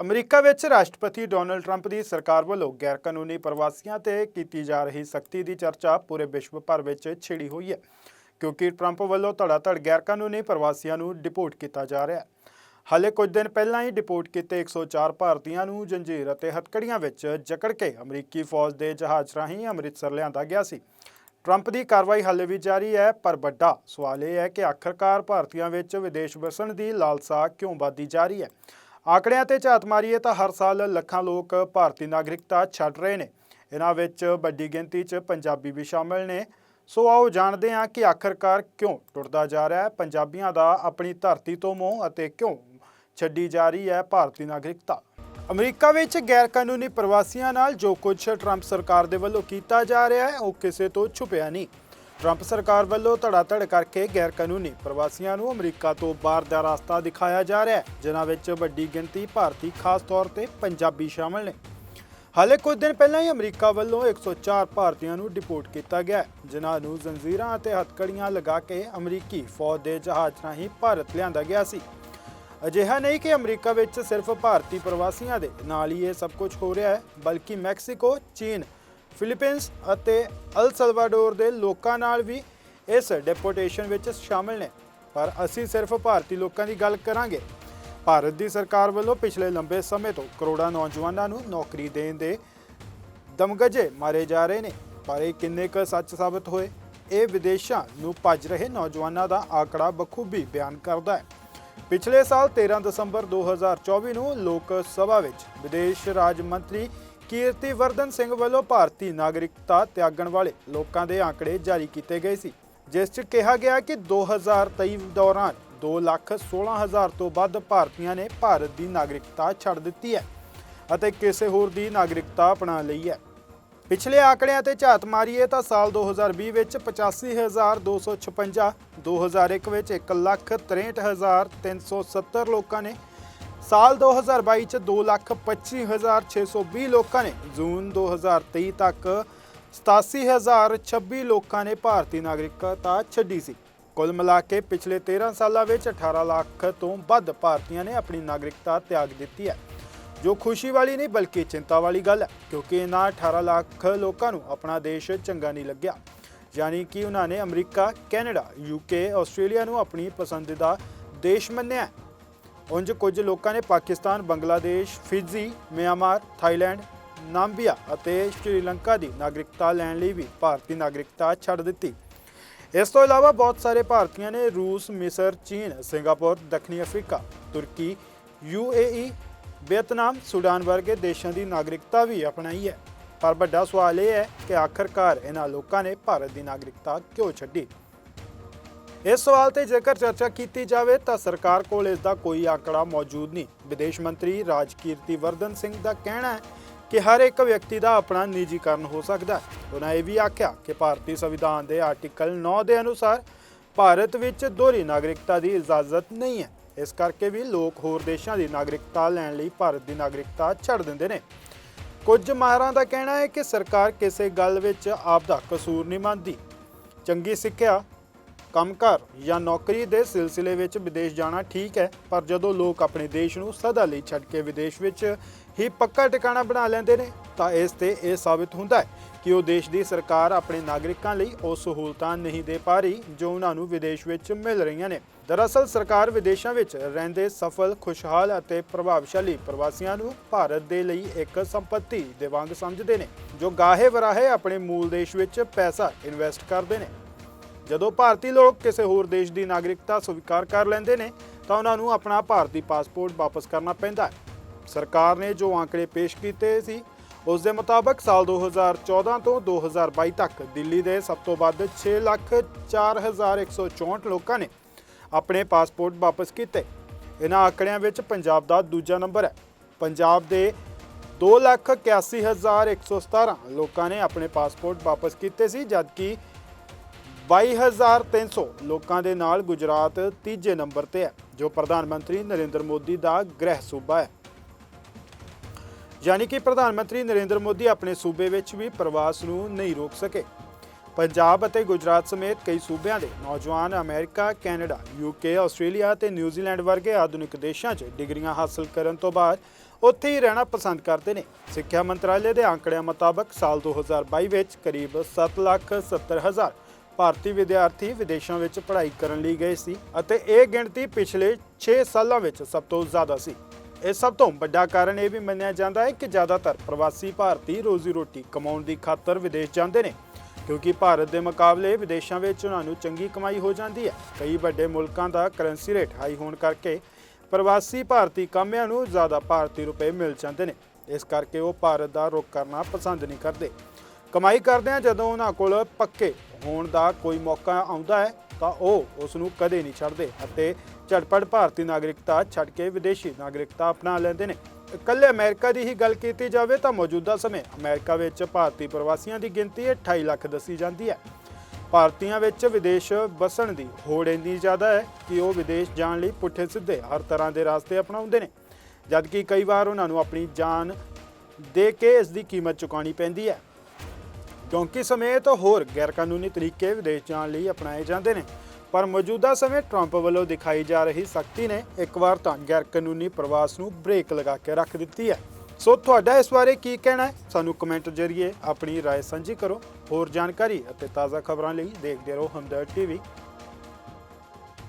America ਵਿੱਚ ਰਾਸ਼ਟਰਪਤੀ Donald Trump ਦੀ ਸਰਕਾਰ ਵੱਲੋਂ ਗੈਰ ਕਾਨੂੰਨੀ ਪ੍ਰਵਾਸੀਆਂ ਤੇ ਕੀਤੀ ਜਾ ਰਹੀ ਸਖਤੀ ਦੀ ਚਰਚਾ ਪੂਰੇ ਵਿਸ਼ਵ ਭਰ ਵਿੱਚ ਛਿੜੀ ਹੋਈ ਹੈ, ਕਿਉਂਕਿ ਟਰੰਪ ਵੱਲੋਂ ਧੜਾਧੜ ਗੈਰਕਾਨੂੰਨੀ ਪ੍ਰਵਾਸੀਆਂ ਨੂੰ ਡਿਪੋਰਟ ਕੀਤਾ ਜਾ ਰਿਹਾ ਹੈ। ਹਾਲੇ ਕੁਝ ਦਿਨ ਪਹਿਲਾਂ ਹੀ ਡਿਪੋਰਟ ਕੀਤੇ 104 ਭਾਰਤੀਆਂ ਨੂੰ ਜੰਜੀਰ ਅਤੇ ਹਥਕੜੀਆਂ ਵਿੱਚ ਜਕੜ ਕੇ ਅਮਰੀਕੀ ਫੌਜ ਦੇ ਜਹਾਜ਼ ਰਾਹੀਂ ਅੰਮ੍ਰਿਤਸਰ ਲਿਆਂਦਾ ਗਿਆ ਸੀ। ਟਰੰਪ ਦੀ ਕਾਰਵਾਈ ਹਾਲੇ ਵੀ ਜਾਰੀ ਹੈ, ਪਰ ਵੱਡਾ ਸਵਾਲ ਇਹ ਹੈ ਕਿ ਆਖਰਕਾਰ ਭਾਰਤੀਆਂ ਵਿੱਚ ਵਿਦੇਸ਼ ਵਸਣ ਦੀ ਲਾਲਸਾ ਕਿਉਂ ਵਧਦੀ ਜਾ ਰਹੀ ਹੈ? ਆંકੜਿਆਂ ਤੇ ਝਾਤ ਮਾਰੀਏ ਤਾਂ ਹਰ ਸਾਲ ਲੱਖਾਂ ਲੋਕ ਭਾਰਤੀ ਨਾਗਰਿਕਤਾ ਛੱਡ ਰਹੇ ਨੇ। ਇਹਨਾਂ ਵਿੱਚ ਵੱਡੀ ਗਿਣਤੀ 'ਚ ਪੰਜਾਬੀ ਵੀ ਸ਼ਾਮਲ ਨੇ। ਸੋ ਆਓ ਜਾਣਦੇ ਹਾਂ ਕਿ ਆਖਰਕਾਰ ਕਿਉਂ ਟੁੱਟਦਾ ਜਾ ਰਿਹਾ ਹੈ। ਪੰਜਾਬੀਆਂ ਦਾ ਆਪਣੀ ਧਰਤੀ ਤੋਂ ਮੋਹ ਅਤੇ ਕਿਉਂ ਛੱਡੀ ਜਾ ਰਹੀ ਹੈ ਭਾਰਤੀ ਨਾਗਰਿਕਤਾ? ਅਮਰੀਕਾ ਵਿੱਚ ਗੈਰ ਕਾਨੂੰਨੀ ਪ੍ਰਵਾਸੀਆਂ ਨਾਲ ਜੋ ਕੁਝ ਟਰੰਪ ਸਰਕਾਰ ਦੇ ਵੱਲੋਂ ਕੀਤਾ ਜਾ ਰਿਹਾ ਹੈ, ਉਹ ਕਿਸੇ ਤੋਂ ਛੁਪਿਆ ਨਹੀਂ। ਟਰੰਪ ਸਰਕਾਰ ਵੱਲੋਂ ਧੜਾਧੜ ਕਰਕੇ ਗੈਰ ਕਾਨੂੰਨੀ ਪ੍ਰਵਾਸੀਆਂ ਨੂੰ ਅਮਰੀਕਾ ਤੋਂ ਬਾਹਰ ਦਾ ਰਸਤਾ ਦਿਖਾਇਆ ਜਾ ਰਿਹਾ ਹੈ ਜਿਨ੍ਹਾਂ ਵਿੱਚ ਵੱਡੀ ਗਿਣਤੀ ਭਾਰਤੀ ਖਾਸ ਤੌਰ ਤੇ ਪੰਜਾਬੀ ਸ਼ਾਮਲ ਨੇ। ਹਾਲੇ ਕੁਝ ਦਿਨ ਪਹਿਲਾਂ ਹੀ ਅਮਰੀਕਾ ਵੱਲੋਂ 104 ਭਾਰਤੀਆਂ ਨੂੰ ਡਿਪੋਰਟ ਕੀਤਾ ਗਿਆ ਜਿਨ੍ਹਾਂ ਨੂੰ ਜ਼ੰਜੀਰਾਂ ਅਤੇ ਹੱਥਕੜੀਆਂ ਲਗਾ ਕੇ ਅਮਰੀਕੀ ਫੌਜ ਦੇ ਜਹਾਜ਼ ਰਾਹੀਂ ਭਾਰਤ ਲਿਆਂਦਾ ਗਿਆ ਸੀ। ਅਜਿਹਾ ਨਹੀਂ ਕਿ ਅਮਰੀਕਾ ਵਿੱਚ ਸਿਰਫ ਭਾਰਤੀ ਪ੍ਰਵਾਸੀਆਂ ਦੇ ਨਾਲ ਹੀ ਇਹ ਸਭ ਕੁਝ ਹੋ ਰਿਹਾ ਹੈ ਬਲਕਿ ਮੈਕਸੀਕੋ, ਚੀਨ, ਫਿਲੀਪੀਨਸ ਅਤੇ ਅਲ ਸਲਵਾਡੋਰ ਦੇ ਲੋਕਾਂ ਨਾਲ ਵੀ ਇਸ ਡੈਪੋਟੇਸ਼ਨ ਵਿੱਚ ਸ਼ਾਮਲ ਨੇ। ਪਰ ਅਸੀਂ ਸਿਰਫ ਭਾਰਤੀ ਲੋਕਾਂ ਦੀ ਗੱਲ ਕਰਾਂਗੇ। ਭਾਰਤ ਦੀ ਸਰਕਾਰ ਵੱਲੋਂ ਪਿਛਲੇ ਲੰਬੇ ਸਮੇਂ ਤੋਂ ਕਰੋੜਾਂ ਨੌਜਵਾਨਾਂ ਨੂੰ ਨੌਕਰੀ ਦੇਣ ਦੇ ਦਮਗਜੇ ਮਾਰੇ ਜਾ ਰਹੇ ਨੇ। ਪਰ ਇਹ ਕਿੰਨੇ ਕੁ ਸੱਚ ਸਾਬਤ ਹੋਏ? ਇਹ ਵਿਦੇਸ਼ਾਂ ਨੂੰ ਭੱਜ ਰਹੇ ਨੌਜਵਾਨਾਂ ਦਾ ਆંકੜਾ ਬਖੂਬੀ ਬਿਆਨ ਕਰਦਾ ਹੈ। ਪਿਛਲੇ ਸਾਲ 13 ਦਸੰਬਰ 2024 ਨੂੰ ਲੋਕ ਸਭਾ ਵਿੱਚ ਵਿਦੇਸ਼ ਰਾਜ ਮੰਤਰੀ ਕੀਰਤੀ ਵਰਦਨ ਸਿੰਘ ਵੱਲੋਂ ਭਾਰਤੀ ਨਾਗਰਿਕਤਾ ਤਿਆਗਣ ਵਾਲੇ ਲੋਕਾਂ ਦੇ ਆંકੜੇ ਜਾਰੀ ਕੀਤੇ ਗਏ ਸੀ, ਜਿਸ 'ਚ ਕਿਹਾ ਗਿਆ ਕਿ 2023 ਦੌਰਾਨ 216000 ਤੋਂ ਵੱਧ ਭਾਰਤੀਆਂ ਨੇ ਭਾਰਤ ਦੀ ਨਾਗਰਿਕਤਾ ਛੱਡ ਦਿੱਤੀ ਹੈ ਅਤੇ ਕਿਸੇ ਹੋਰ ਦੀ ਨਾਗਰਿਕਤਾ ਅਪਣਾ ਲਈ ਹੈ। ਪਿਛਲੇ ਆંકੜਿਆਂ ਤੇ ਝਾਤ ਮਾਰੀਏ ਤਾਂ ਸਾਲ 2020 ਵਿੱਚ 85256 2001 ਵਿੱਚ 163370 ਲੋਕਾਂ ਨੇ ਸਾਲ 2022 ਚ 225620 ਲੋਕਾਂ ਨੇ ਜੂਨ 2023 ਤੱਕ 87026 ਲੋਕਾਂ ਨੇ ਭਾਰਤੀ ਨਾਗਰਿਕਤਾ ਛੱਡੀ ਸੀ। ਕੁੱਲ ਮਿਲਾ ਕੇ ਪਿਛਲੇ 13 ਸਾਲਾਂ ਵਿੱਚ 18 ਲੱਖ ਤੋਂ ਵੱਧ ਭਾਰਤੀਆਂ ਨੇ ਆਪਣੀ ਨਾਗਰਿਕਤਾ ਤਿਆਗ ਦਿੱਤੀ ਹੈ। ਜੋ ਖੁਸ਼ੀ ਵਾਲੀ ਨਹੀਂ, ਬਲਕਿ ਚਿੰਤਾ ਵਾਲੀ ਗੱਲ ਹੈ, ਕਿਉਂਕਿ ਇਹਨਾਂ 18 ਲੱਖ ਲੋਕਾਂ ਨੂੰ ਆਪਣਾ ਦੇਸ਼ ਚੰਗਾ ਨਹੀਂ ਲੱਗਿਆ। ਯਾਨੀ ਕਿ ਉਹਨਾਂ ਨੇ ਅਮਰੀਕਾ, ਕੈਨੇਡਾ ਯੂਕੇ ਆਸਟ੍ਰੇਲੀਆ ਨੂੰ ਆਪਣੀ ਪਸੰਦੀਦਾ ਦੇਸ਼ ਮੰਨਿਆ ਹੈ। ਉਂਝ ਕੁਝ ਲੋਕਾਂ ਨੇ Pakistan, Bangladesh, Fiji, Myanmar, Thailand, Namibia ਅਤੇ ਸ਼੍ਰੀਲੰਕਾ ਦੀ ਨਾਗਰਿਕਤਾ ਲੈਣ ਲਈ ਵੀ ਭਾਰਤੀ ਨਾਗਰਿਕਤਾ ਛੱਡ ਦਿੱਤੀ ਇਸ ਤੋਂ ਇਲਾਵਾ ਬਹੁਤ ਸਾਰੇ ਭਾਰਤੀਆਂ ਨੇ ਰੂਸ, ਮਿਸਰ, ਚੀਨ, ਸਿੰਗਾਪੁਰ, ਦੱਖਣੀ ਅਫਰੀਕਾ, ਤੁਰਕੀ ਯੂਏਈ ਵੀਅਤਨਾਮ, ਸੁਡਾਨ ਵਰਗੇ ਦੇਸ਼ਾਂ ਦੀ ਨਾਗਰਿਕਤਾ ਵੀ ਅਪਣਾਈ ਹੈ ਪਰ ਵੱਡਾ ਸਵਾਲ ਇਹ ਹੈ ਕਿ ਆਖਰਕਾਰ ਇਹਨਾਂ ਲੋਕਾਂ ਨੇ ਭਾਰਤ ਦੀ ਨਾਗਰਿਕਤਾ ਕਿਉਂ ਛੱਡੀ ਇਸ ਸਵਾਲ ਤੇ ਜੇਕਰ ਚਰਚਾ ਕੀਤੀ ਜਾਵੇ ਤਾਂ ਸਰਕਾਰ ਕੋਲ ਇਸ ਦਾ ਕੋਈ ਆંકੜਾ ਮੌਜੂਦ ਨਹੀਂ। ਵਿਦੇਸ਼ ਮੰਤਰੀ ਰਾਜਕੀਰਤੀ ਵਰਦਨ ਸਿੰਘ ਦਾ ਕਹਿਣਾ ਹੈ ਕਿ ਹਰ ਇੱਕ ਵਿਅਕਤੀ ਦਾ ਆਪਣਾ ਨਿੱਜੀਕਰਨ ਹੋ ਸਕਦਾ ਹੈ। ਉਹਨਾਂ ਇਹ ਵੀ ਆਖਿਆ ਕਿ ਭਾਰਤੀ ਸੰਵਿਧਾਨ ਦੇ ਆਰਟੀਕਲ 9 ਦੇ ਅਨੁਸਾਰ ਭਾਰਤ ਵਿੱਚ ਦੋਹਰੀ ਨਾਗਰਿਕਤਾ ਦੀ ਇਜਾਜ਼ਤ ਨਹੀਂ ਹੈ। ਇਸ ਕਰਕੇ ਵੀ ਲੋਕ ਹੋਰ ਦੇਸ਼ਾਂ ਦੀ ਨਾਗਰਿਕਤਾ ਲੈਣ ਲਈ ਭਾਰਤ ਦੀ ਨਾਗਰਿਕਤਾ ਛੱਡ ਦਿੰਦੇ ਨੇ। ਕੁਝ ਮਾਹਰਾਂ ਦਾ ਕਹਿਣਾ ਹੈ ਕਿ ਸਰਕਾਰ ਕਿਸੇ ਗੱਲ ਵਿੱਚ ਆਪ ਦਾ ਕਸੂਰ ਨਹੀਂ ਮੰਨਦੀ। ਚੰਗੀ ਸਿੱਖਿਆ ਕੰਮਕਾਰ ਜਾਂ ਨੌਕਰੀ ਦੇ ਸਿਲਸਿਲੇ ਵਿੱਚ ਵਿਦੇਸ਼ ਜਾਣਾ ਠੀਕ ਹੈ, ਪਰ ਜਦੋਂ ਲੋਕ ਆਪਣੇ ਦੇਸ਼ ਨੂੰ ਸਦਾ ਲਈ ਛੱਡ ਕੇ ਵਿਦੇਸ਼ ਵਿੱਚ ਹੀ ਪੱਕਾ ਟਿਕਾਣਾ ਬਣਾ ਲੈਂਦੇ ਨੇ, ਤਾਂ ਇਸ ਤੇ ਇਹ ਸਾਬਿਤ ਹੁੰਦਾ ਹੈ ਕਿ ਉਹ ਦੇਸ਼ ਦੀ ਸਰਕਾਰ ਆਪਣੇ ਨਾਗਰਿਕਾਂ ਲਈ ਉਹ ਸਹੂਲਤਾਂ ਨਹੀਂ ਦੇ ਪਾ ਰਹੀ ਜੋ ਉਹਨਾਂ ਨੂੰ ਵਿਦੇਸ਼ ਵਿੱਚ ਮਿਲ ਰਹੀਆਂ ਨੇ। ਦਰਅਸਲ, ਸਰਕਾਰ ਵਿਦੇਸ਼ਾਂ ਵਿੱਚ ਰਹਿੰਦੇ ਸਫਲ, ਖੁਸ਼ਹਾਲ ਅਤੇ ਪ੍ਰਭਾਵਸ਼ਾਲੀ ਪ੍ਰਵਾਸੀਆਂ ਨੂੰ ਭਾਰਤ ਦੇ ਲਈ ਇੱਕ ਸੰਪਤੀ ਦੇ ਵਾਂਗ ਸਮਝਦੇ ਨੇ, ਜੋ ਗਾਹੇ ਵਰਾਹੇ ਆਪਣੇ ਮੂਲ ਦੇਸ਼ ਵਿੱਚ ਪੈਸਾ ਇਨਵੈਸਟ ਕਰਦੇ ਨੇ। ਜਦੋਂ ਭਾਰਤੀ ਲੋਕ ਕਿਸੇ ਹੋਰ ਦੇਸ਼ ਦੀ ਨਾਗਰਿਕਤਾ ਸਵੀਕਾਰ ਕਰ ਲੈਂਦੇ ਨੇ ਤਾਂ ਉਹਨਾਂ ਨੂੰ ਆਪਣਾ ਭਾਰਤੀ ਪਾਸਪੋਰਟ ਵਾਪਸ ਕਰਨਾ ਪੈਂਦਾ ਹੈ। ਸਰਕਾਰ ਨੇ ਜੋ ਆંકੜੇ ਪੇਸ਼ ਕੀਤੇ ਸੀ ਉਸ ਦੇ ਮੁਤਾਬਕ ਸਾਲ 2014 ਤੋਂ 2022 ਤੱਕ ਦਿੱਲੀ ਦੇ ਸਭ ਤੋਂ ਵੱਧ 6,4164 ਲੋਕਾਂ ਨੇ ਆਪਣੇ ਪਾਸਪੋਰਟ ਵਾਪਸ ਕੀਤੇ। ਇਹਨਾਂ ਆંકੜਿਆਂ ਵਿੱਚ ਪੰਜਾਬ ਦਾ ਦੂਜਾ ਨੰਬਰ ਹੈ। ਪੰਜਾਬ ਦੇ 2,81,117 ਲੋਕਾਂ ਨੇ ਆਪਣੇ ਪਾਸਪੋਰਟ ਵਾਪਸ ਕੀਤੇ ਸੀ ਜਦਕਿ 22300 ਲੋਕਾਂ ਦੇ ਨਾਲ ਗੁਜਰਾਤ ਤੀਜੇ ਨੰਬਰ ਤੇ ਹੈ ਜੋ ਪ੍ਰਧਾਨ ਮੰਤਰੀ ਨਰਿੰਦਰ ਮੋਦੀ ਦਾ ਗ੍ਰਹਿ ਸੂਬਾ ਹੈ। ਯਾਨੀ ਕਿ ਪ੍ਰਧਾਨ ਮੰਤਰੀ ਨਰਿੰਦਰ ਮੋਦੀ ਆਪਣੇ ਸੂਬੇ ਵਿੱਚ ਵੀ ਪ੍ਰਵਾਸ ਨੂੰ ਨਹੀਂ ਰੋਕ ਸਕੇ। ਪੰਜਾਬ ਅਤੇ ਗੁਜਰਾਤ ਸਮੇਤ ਕਈ ਸੂਬਿਆਂ ਦੇ ਨੌਜਵਾਨ ਅਮਰੀਕਾ ਕੈਨੇਡਾ ਯੂਕੇ ਆਸਟ੍ਰੇਲੀਆ ਤੇ ਨਿਊਜ਼ੀਲੈਂਡ ਵਰਗੇ ਆਧੁਨਿਕ ਦੇਸ਼ਾਂ 'ਚ ਡਿਗਰੀਆਂ ਹਾਸਲ ਕਰਨ ਤੋਂ ਬਾਅਦ ਉੱਥੇ ਹੀ ਰਹਿਣਾ ਪਸੰਦ ਕਰਦੇ ਨੇ। ਸਿੱਖਿਆ ਮੰਤਰਾਲੇ ਦੇ ਅੰਕੜਿਆਂ ਮੁਤਾਬਕ ਸਾਲ 2022 ਵਿੱਚ ਕਰੀਬ 7,70,000 ਭਾਰਤੀ ਵਿਦਿਆਰਥੀ ਵਿਦੇਸ਼ਾਂ ਵਿੱਚ ਪੜ੍ਹਾਈ ਕਰਨ ਲਈ ਗਏ ਸੀ ਅਤੇ ਇਹ ਗਿਣਤੀ ਪਿਛਲੇ 6 ਸਾਲਾਂ ਵਿੱਚ ਸਭ ਤੋਂ ਜ਼ਿਆਦਾ ਸੀ। ਇਹ ਸਭ ਤੋਂ ਵੱਡਾ ਕਾਰਨ ਇਹ ਵੀ ਮੰਨਿਆ ਜਾਂਦਾ ਹੈ ਕਿ ਜ਼ਿਆਦਾਤਰ ਪ੍ਰਵਾਸੀ ਭਾਰਤੀ ਰੋਜ਼ੀ ਰੋਟੀ ਕਮਾਉਣ ਦੀ ਖਾਤਰ ਵਿਦੇਸ਼ ਜਾਂਦੇ ਨੇ, ਕਿਉਂਕਿ ਭਾਰਤ ਦੇ ਮੁਕਾਬਲੇ ਵਿਦੇਸ਼ਾਂ ਵਿੱਚ ਉਹਨਾਂ ਨੂੰ ਚੰਗੀ ਕਮਾਈ ਹੋ ਜਾਂਦੀ ਹੈ। ਕਈ ਵੱਡੇ ਮੁਲਕਾਂ ਦਾ ਕਰੰਸੀ ਰੇਟ ਹਾਈ ਹੋਣ ਕਰਕੇ ਪ੍ਰਵਾਸੀ ਭਾਰਤੀ ਕਾਮਿਆਂ ਨੂੰ ਜ਼ਿਆਦਾ ਭਾਰਤੀ ਰੁਪਏ ਮਿਲ ਜਾਂਦੇ ਨੇ। ਇਸ ਕਰਕੇ ਉਹ ਭਾਰਤ ਦਾ ਰੁਖ ਕਰਨਾ ਪਸੰਦ ਨਹੀਂ ਕਰਦੇ। ਕਮਾਈ ਕਰਦਿਆਂ ਜਦੋਂ ਉਹਨਾਂ ਕੋਲ ਪੱਕੇ ਹੋਣ ਦਾ ਕੋਈ ਮੌਕਾ ਆਉਂਦਾ ਹੈ, ਤਾਂ ਉਹ ਉਸ ਨੂੰ ਕਦੇ ਨਹੀਂ ਛੱਡਦੇ ਅਤੇ ਝਟਪਟ ਭਾਰਤੀ ਨਾਗਰਿਕਤਾ ਛੱਡ ਕੇ ਵਿਦੇਸ਼ੀ ਨਾਗਰਿਕਤਾ ਅਪਣਾ ਲੈਂਦੇ ਨੇ। ਇਕੱਲੇ ਅਮਰੀਕਾ ਦੀ ਹੀ ਗੱਲ ਕੀਤੀ ਜਾਵੇ ਤਾਂ ਮੌਜੂਦਾ ਸਮੇਂ ਅਮਰੀਕਾ ਵਿੱਚ ਭਾਰਤੀ ਪ੍ਰਵਾਸੀਆਂ ਦੀ ਗਿਣਤੀ 28 ਲੱਖ ਦੱਸੀ ਜਾਂਦੀ ਹੈ। ਭਾਰਤੀਆਂ ਵਿੱਚ ਵਿਦੇਸ਼ ਬਸਣ ਦੀ ਹੋੜ ਇੰਨੀ ਜ਼ਿਆਦਾ ਹੈ ਕਿ ਉਹ ਵਿਦੇਸ਼ ਜਾਣ ਲਈ ਪੁੱਠੇ ਸਿੱਧੇ ਹਰ ਤਰ੍ਹਾਂ ਦੇ ਰਸਤੇ ਅਪਣਾਉਂਦੇ ਨੇ। ਜਦਕਿ ਕਈ ਵਾਰ ਉਹਨਾਂ ਨੂੰ ਆਪਣੀ ਜਾਨ ਦੇ ਕੇ ਇਸ ਦੀ ਕੀਮਤ ਚੁਕਾਉਣੀ ਪੈਂਦੀ ਹੈ। ਕਿਉਂਕਿ ਸਮੇਤ ਹੋਰ ਗੈਰਕਾਨੂੰਨੀ ਤਰੀਕੇ ਵਿਦੇਸ਼ ਜਾਣ ਲਈ ਅਪਣਾਏ ਜਾਂਦੇ ਨੇ ਪਰ ਮੌਜੂਦਾ ਸਮੇਂ ਟਰੰਪ ਵੱਲੋਂ ਦਿਖਾਈ ਜਾ ਰਹੀ ਸਖਤੀ ਨੇ ਇੱਕ ਵਾਰ ਤਾਂ ਗੈਰਕਾਨੂੰਨੀ ਪ੍ਰਵਾਸ ਨੂੰ ਬ੍ਰੇਕ ਲਗਾ ਕੇ ਰੱਖ ਦਿੱਤੀ ਹੈ ਸੋ ਤੁਹਾਡਾ ਇਸ ਬਾਰੇ ਕੀ ਕਹਿਣਾ ਹੈ ਸਾਨੂੰ ਕਮੈਂਟ ਜ਼ਰੀਏ ਆਪਣੀ رائے ਸਾਂਝੀ ਕਰੋ ਹੋਰ ਜਾਣਕਾਰੀ ਅਤੇ ਤਾਜ਼ਾ ਖਬਰਾਂ ਲਈ ਦੇਖਦੇ ਰਹੋ ਹਮਦਰਦ ਟੀਵੀ